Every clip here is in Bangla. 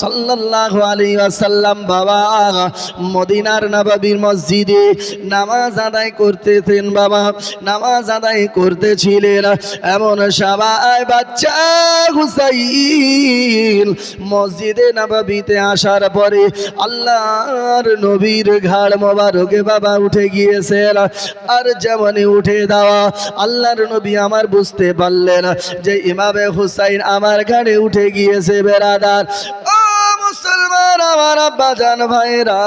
সাল্লাল্লাহু আলাইহি ওয়াসাল্লাম বাবা, মদিনার নববীর মসজিদে নামাজ আদায় করতেছেন বাবা, নামাজ আদায় করতেছিলেন। এমন সবাই বাচ্চা হুসাইন মসজিদে নববীতে আসার পরে আল্লাহর নবীর ঘাড় মোবারকে বাবা উঠে গিয়েছেন। আর যেমনই উঠে দেওয়া, আল্লাহর নবী আমার বুঝতে পারলেন যে ইমামে হুসাইন আমার ঘাড়ে উঠে গিয়েছে বেড়াদার। ও মুসলমান আমার আব্বা জান ভাইরা,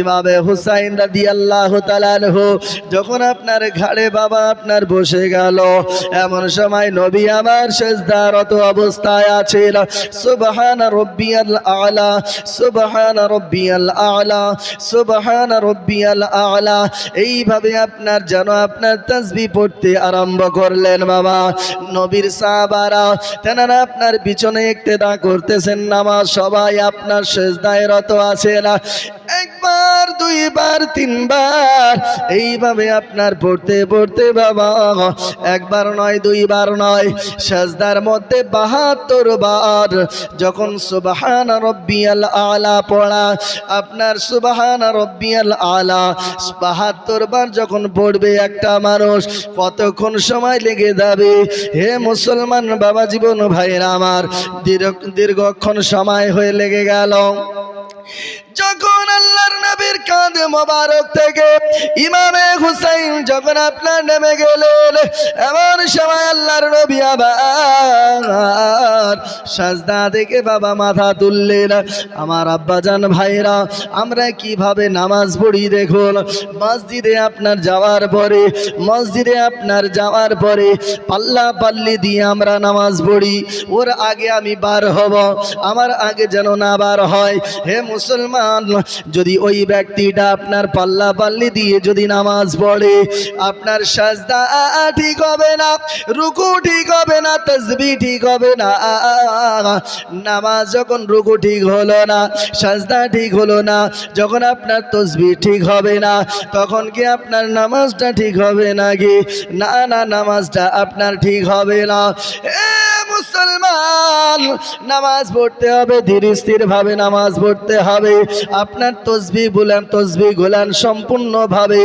ইমামে হুসাইন রাদি আল্লাহ যখন আপনার ঘাড়ে বাবা আপনার বসে গেল, এমন সময় নবী আমার শেষদারত অবস্থায় আছেন। সুবহান রব্বিয়াল আলা, সুবহান রব্বিয়াল আলা, সুবহান রব্বিয়াল আলা। এইভাবে আপনার যেন আপনার তাসবি পড়তে আরম্ভ করলেন বাবা। নবীর সাহাবারা, তেনারা আপনার পিছনে ইক্তেদা করতেছেন নামাজ সবাই আপনার শেষদায় রত আছে না। একবার দুইবার, তিনবার। এইভাবে আপনার পড়তে পড়তে বাবা, একবার নয়, দুইবার নয়, সাজদার মধ্যে বাহাত্তর বার। যখন সুবাহান রব্বিয়াল আলা পড়া, আপনার সুবাহান রব্বিয়াল আলা বাহাত্তর বার যখন পড়বে একটা মানুষ, কতক্ষণ সময় লেগে যাবে? হে মুসলমান বাবা জীবন ভাইরা আমার, দীর্ঘ দীর্ঘক্ষণ সময় হয়ে লেগে গেল। যখন আল্লাহর নবীর কাঁধে মোবারক থেকে ইমামে হুসাইন যখন আপনার নেমে গেলেন, এমন সময় আল্লাহর নবী আবার সাজদা থেকে বাবা মাথা তুললেন। আমার আব্বাজান ভাইরা, আমরা কীভাবে নামাজ পড়ি দেখুন? মসজিদে আপনার যাওয়ার পরে, মসজিদে আপনার যাওয়ার পরে পাল্লা পাল্লি দিয়ে আমরা নামাজ পড়ি। ওর আগে আমি বার হব, আমার আগে যেন না বার হয়। হে মুসলমান যদি ওই ব্যক্তিটা আপনার পাল্লা পাল্লি দিয়ে যদি নামাজ পড়ে, আপনার সাজদা ঠিক হবে না, রুকু ঠিক হবে না তসবি ঠিক হবে না। নামাজ যখন রুকু ঠিক হলো না, সাজদা ঠিক হলো না, যখন আপনার তসবি ঠিক হবে না, তখন কি আপনার নামাজটা ঠিক হবে নাকি না না, নামাজটা আপনার ঠিক হবে না। মুসলমান। নামাজ পড়তে হবে ধীর স্থির ভাবে নামাজ পড়তে হবে। আপনার তসবি বলেন, তসবি গোলান সম্পূর্ণভাবে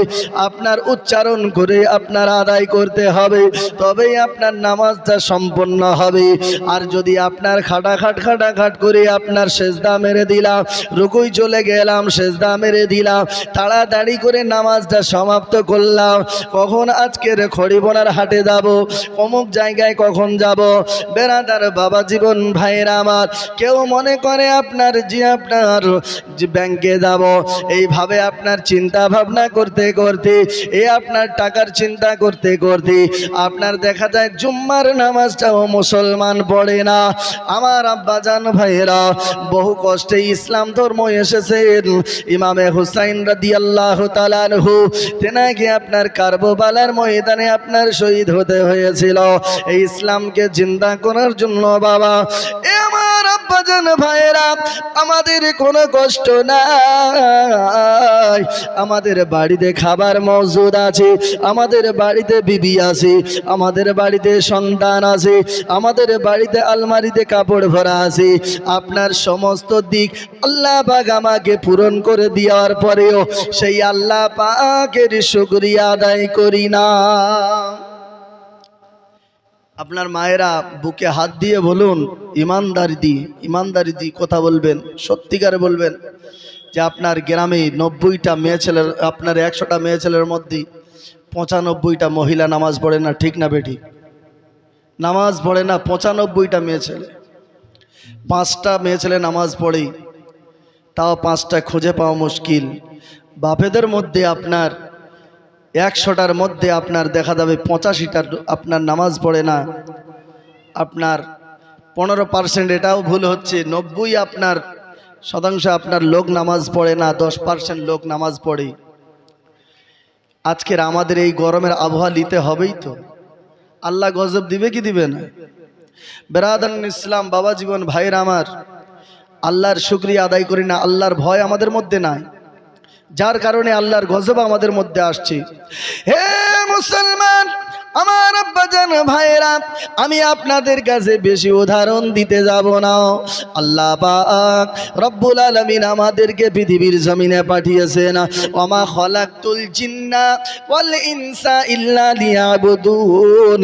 আপনার উচ্চারণ করে আপনার আদায় করতে হবে। তবেই আপনার নামাজটা সম্পন্ন হবে। আর যদি আপনার খাটা খাটাখাট খাটাখাট করে আপনার সেজদা মেরে দিলাম, রুকুই চলে গেলাম, সেজদা মেরে দিলাম, তাড়াতাড়ি করে নামাজটা সমাপ্ত করলাম, কখন আজকের খড়িবোনার হাটে যাব, অমুক জায়গায় কখন যাব বেড়াদার বাবা জীবন ভাইরা আমার। কেউ মনে করে আপনার যে আপনার ব্যাংকে যাব। এইভাবে আপনার চিন্তা ভাবনা করতে করতে, এ আপনার টাকার চিন্তা করতে করতে, আপনার দেখা যায় জুম্মার নামাজটাও মুসলমান পড়ে না। আমার আব্বাজান ভাইয়েরা, বহু কষ্টে ইসলাম ধর্ম এসেছেন। ইমামে হুসাইন রাদি আল্লাহ তালানহু তেনাকে আপনার কার্ববালার ময়দানে আপনার শহীদ হতে হয়েছিল। এই ইসলামকে জিন্দা করার জন্য, বাবা। এ আমার আব্বাজান ভাইয়েরা, আমাদের কোনো কষ্ট নাই। আমাদের বাড়িতে খাবার মজুদ আছে, আমাদের বাড়িতে বিবি আছে, আমাদের বাড়িতে সন্তান আছে, আমাদের বাড়িতে আলমারিতে কাপড় ভরা আছে। আপনার সমস্ত দিক আল্লাহ পাক আমাকে পূরণ করে দেওয়ার পরেও সেই আল্লাহ পাকের শুকরিয়া আদায় করি না। আপনার মায়েরা বুকে হাত দিয়ে বলুন, ইমানদারি দিয়ে ইমানদারি দিয়ে কথা বলবেন, সত্যিকারে বলবেন যে আপনার গ্রামে নব্বইটা মেয়ে ছেলের, আপনার একশোটা মেয়ে ছেলের মধ্যে পঁচানব্বইটা মহিলা নামাজ পড়ে না, ঠিক না বেটি নামাজ পড়ে না পঁচানব্বইটা মেয়ে ছেলে। পাঁচটা মেয়ে ছেলে নামাজ পড়ে, তাও পাঁচটা খুঁজে পাওয়া মুশকিল। বাপেদের মধ্যে আপনার একশোটার মধ্যে আপনার দেখা যাবে পঁচাশিটার আপনার নামাজ পড়ে না। আপনার পনেরো পার্সেন্ট এটাও ভুল হচ্ছে। নব্বই আপনার শতাংশ আপনার লোক নামাজ পড়ে না, দশ পার্সেন্ট লোক নামাজ পড়ে। আজকের আমাদের এই গরমের আবহাওয়া নিতে হবেই তো। আল্লাহ গজব দিবে কি দিবে না? বেরাদান ইসলাম বাবা জীবন ভাইয়ের আমার, আল্লাহর শুক্রিয়া আদায় করি না। আল্লাহর ভয় আমাদের মধ্যে নাই। যার কারণে আল্লাহর গজব আমাদের মধ্যে আসছে। হে মুসলমান আমার আব্বাজান ভাইরা আমি আপনাদের কাছে বেশি উদাহরণ দিতে যাব না। আল্লাহ পাক রব্বুল আলামিন আমাদেরকে পৃথিবীর জমিনে পাঠিয়েছেন, ওমা খলাকতুল জিন্না ওয়াল ইনসা ইল্লা লিয়াবুদুন।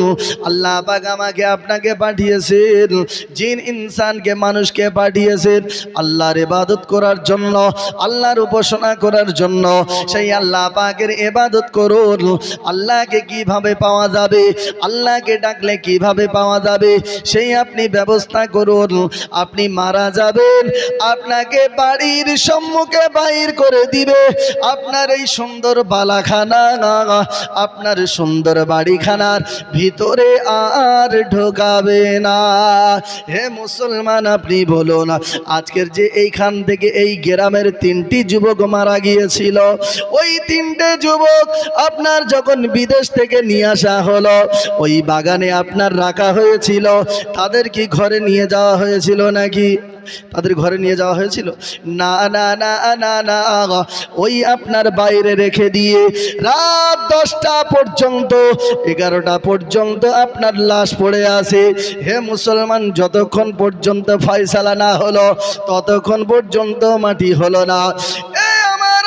আল্লাহ পাক আমাকে আপনাকে পাঠিয়েছেন, জিন ইনসানকে মানুষকে পাঠিয়েছেন আল্লাহর ইবাদত করার জন্য, আল্লাহর উপাসনা করার জন্য। সেই আল্লাহ পাকের ইবাদত করুন, আল্লাহকে কীভাবে পাওয়া যাবে? আল্লাহকে ডাকলে কীভাবে পাওয়া যাবে? সেই আপনি ব্যবস্থা করুন। আপনি মারা যাবেন, আপনাকে বাড়ির সম্মুখে বাইর করে দিবে। আপনার এই সুন্দর বালাখানা আপনার সুন্দর বাড়িখানার ভিতরে আর ঢোকাবে না। হে মুসলমান, আপনি বলুন, আজকের যে এইখান থেকে এই গ্রামের তিনটি যুবক মারা গিয়েছিল, ওই তিনটে যুবক আপনার যখন বিদেশ থেকে নিয়ে আসা হলো, ওই বাগানে আপনার রাখা হয়েছিল, তাদের কি ঘরে নিয়ে যাওয়া হয়েছিল নাকি? তাদের ঘরে নিয়ে যাওয়া হয়েছিল? না না না না না ওই আপনার বাইরে রেখে দিয়ে রাত দশটা পর্যন্ত, এগারোটা পর্যন্ত আপনার লাশ পড়ে আছে। হে মুসলমান, যতক্ষণ পর্যন্ত ফয়সালা না হলো, ততক্ষণ পর্যন্ত মাটি হলো না। এ আমার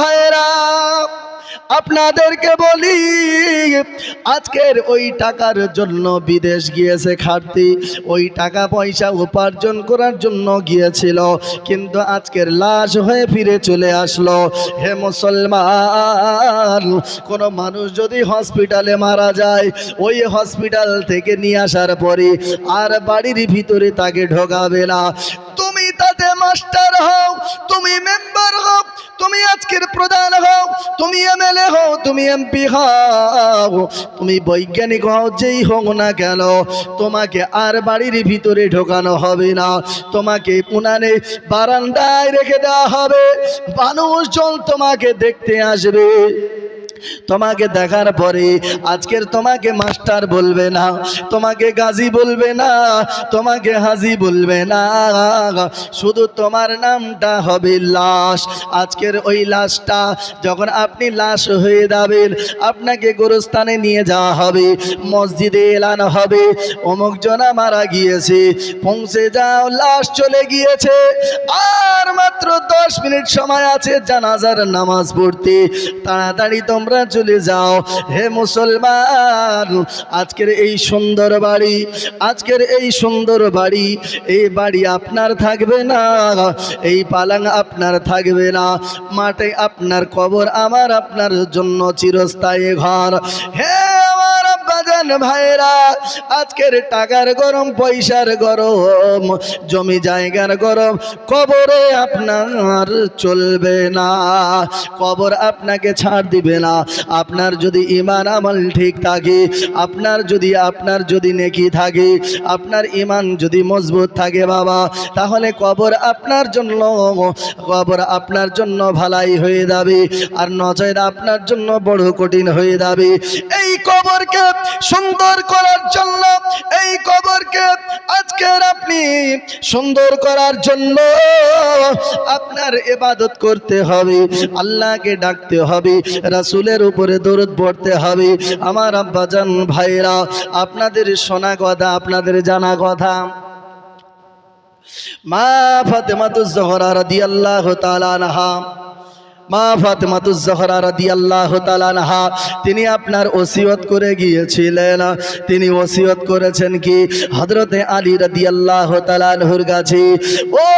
ভাইরা আপনাদেরকে বলি, আজকের ওই টাকার জন্য বিদেশ গিয়েছে খাটতি ওই টাকা পয়সা উপার্জন করার জন্য গিয়েছিল, কিন্তু আজকের লাশ হয়ে ফিরে চলে আসলো। হে মুসলমান, কোনো মানুষ যদি হসপিটালে মারা যায়, ওই হসপিটাল থেকে নিয়ে আসার পরে আর বাড়ির ভিতরে তাকে ঢোকাবে না। তুমি তাতে মাস্টার হও, তুমি মেম্বার হও তুমি আজকের প্রধান হও, তুমি এমএলএ হও, তুমি এমপি হও। তুমি বৈজ্ঞানিক হও, যেই হোক না কেন, তোমাকে আর বাড়ির ভিতরে ঢোকানো হবে না। তোমাকে উনানে বারান্দায় রেখে দেওয়া হবে। মানুষজন তোমাকে দেখতে আসবে। তোমাকে দেখার পরে আজকের তোমাকে মাস্টার বলবে না, তোমাকে গাজী বলবে না, তোমাকে হাজি বলবে না। শুধু তোমার নামটা হবে লাশ। আজকের ওই লাশটা যখন আপনি লাশ হয়ে যাবেন, আপনাকে গোরস্থানে নিয়ে যাওয়া হবে, মসজিদে এলানো হবে। অমুক জনা মারা গিয়েছে, পৌঁছে যাও, লাশ চলে গিয়েছে। আর মাত্র দশ মিনিট সময় আছে জানাজার নামাজ পড়তে। তাড়াতাড়ি তোমরা চলে যাও। হে মুসলমান, আজকের এই সুন্দর বাড়ি, আজকের এই সুন্দর বাড়ি, এই বাড়ি আপনার থাকবে না, এই পালাং আপনার থাকবে না, মাঠে আপনার কবর আমার আপনার জন্য চিরস্থায়ী ঘর। হে আব্বাজান ভাইরা, আজকের টাকার গরম, পয়সার গরম, জমি জায়গার গরম, কবরে আপনার চলবে না, কবর আপনাকে ছাড় দিবে না। আপনার যদি ইমান আমল ঠিক থাকে, আপনার যদি আপনার যদি নেকি থাকে, আপনার ইমান যদি মজবুত থাকে বাবা, তাহলে কবর আপনার জন্য, কবর আপনার জন্য ভালাই হয়ে যাবে, আর নজর আপনার জন্য বড় কঠিন হয়ে যাবে। এই কবরকে সুন্দর করার জন্য, এই কবরকে আজকের আপনি সুন্দর করার জন্য আপনার এবাদত করতে হবে, আল্লাহকে ডাকতে হবে, রাসুলের উপরে দরদ পড়তে হবে। আমার আব্বাজান ভাইরা আপনাদের শোনা কথা, আপনাদের জানা কথা। মা ফাতেমাতুজ জহরা রাদিয়াল্লাহু তাআলা আনহা মা ফাতেমাতুজ জহরা রাদিয়াল্লাহু তাআলা আনহা, তিনি আপনার ওসিয়ত করে গিয়েছিলেন। তিনি ওসিয়ত করেছেন কি? হযরতে আলী রাদি তাআলা আনহুর কাছে, ও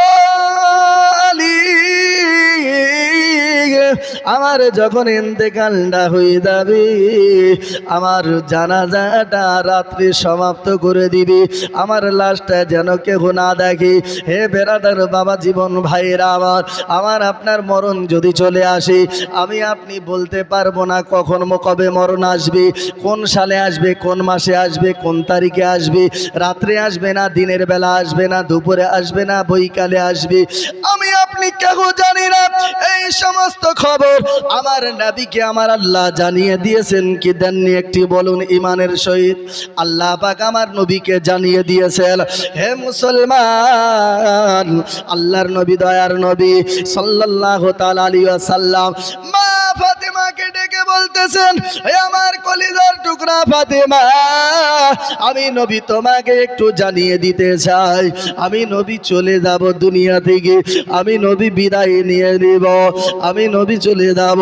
আমার যখন ইন্তেকালটা হয়ে যাবে, আমার জানাজাটা রাত্রি সমাপ্ত করে দিবি। আমার লাশটা যেন কেহ না দেখে, হে বেড়াদার বাবা জীবন ভাইরা আমার আমার আপনার মরণ যদি চলে আসে, আমি আপনি বলতে পারব না কখন কবে মরণ আসবে, কোন সালে আসবে, কোন মাসে আসবে, কোন তারিখে আসবে, রাত্রে আসবে না, দিনের বেলা আসবে না, দুপুরে আসবে না, বৈকালে আসবে। আমি আপনি কেউ জানি না, এই সমস্ত খবর। আমার নবীকে আমার আল্লাহ জানিয়ে দিয়েছেন কি দেননি একটি বলুন ইমানের সহিত। আল্লাহ পাক আমার নবীকে জানিয়ে দিয়েছেন, হে মুসলমান, আল্লাহর নবী, দয়ার নবী সাল্লাল্লাহু তাআলা আলাইহি ওয়াসাল্লাম, মা ফাতেমাকে ডেকে বলতেছেন, হে আমার কলিজার টুকরা ফাতেমা, আমি নবী তোমাকে একটু জানিয়ে দিতে চাই। আমি নবী চলে যাব দুনিয়া থেকে, আমি নবী বিদায় নিয়ে নিব, আমি নবী চলে যাব।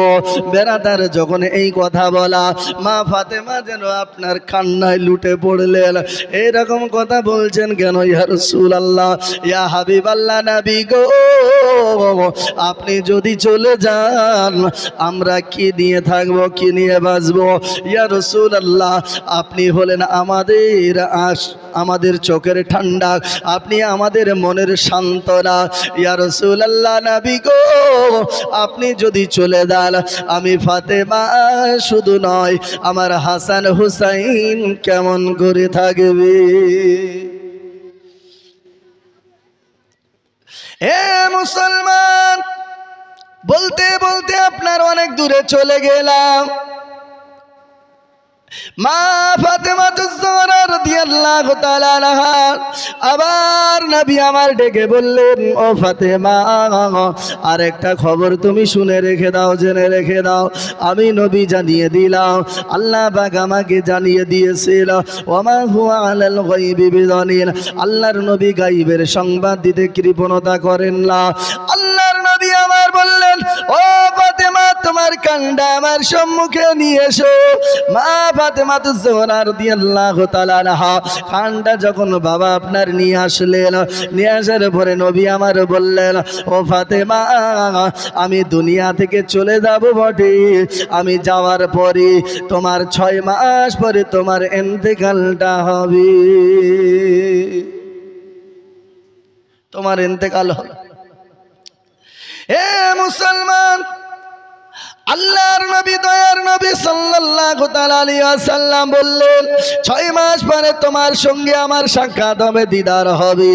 বেড়াদার যখন এই কথা বলা, মা ফাতেমা যেন আপনার কান্নায় লুটে পড়লেন। এইরকম কথা বলছেন কেন ইয়া রসুল আল্লাহ ইয়া হাবিব আল্লাহ নাবি গো, আপনি যদি চলে যান, আমরা কি নিয়ে থাকব, কি নিয়ে বাঁচবো? ইয়া রসুল আল্লাহ আপনি হলেন আমাদের আশ, আমাদের চোখের ঠান্ডা, আপনি আমাদের মনের সান্ত্বনা। ইয়া রসুল আল্লাহ নাবি গো, আপনি যদি চলে যান, আমি ফাতেমা শুধু নয়, আমার হাসান হুসাইন কেমন করে থাকবে? হে মুসলমান, বলতে বলতে আপনার অনেক দূরে চলে গেলাম। মা ফাতেমা আনহা, আবার নবী আমার ডেকে বললেন, ও ফাতেমা, আরেকটা খবর তুমি শুনে রেখে দাও, জেনে রেখে দাও। আমি নবী জানিয়ে দিলাম, আল্লাহ পাক আমাকে জানিয়ে দিয়েছিল আল্লাহর নবী গায়বের সংবাদ দিতে কৃপণতা করেন না। আল্লাহর নবী আমার বললেন, ও তোমার কান্ডা আমার সম্মুখে নিয়ে এসো। মা ফাতেমা তো জোহরা রাদিয়াল্লাহু তাআলা আনহা। কান্ডা যখন বাবা আপনার নিয়ে আসলেন, নিয়ে আসার পরে নবী আমার বললেন, ও ফাতেমা, আমি দুনিয়া থেকে চলে যাব বটে। আমি যাওয়ার পরে তোমার ছয় মাস পরে তোমার এন্তেকালটা হবে। তোমার এন্তেকাল হবে। হে মুসলমান আল্লাহর নবী, দয়ার নবী সাল্লাল্লাহু তাআলা আলাইহি ওয়াসাল্লাম বললেন, ছয় মাস পরে তোমার সঙ্গে আমার সাক্ষাৎ হবে, দিদার হবে।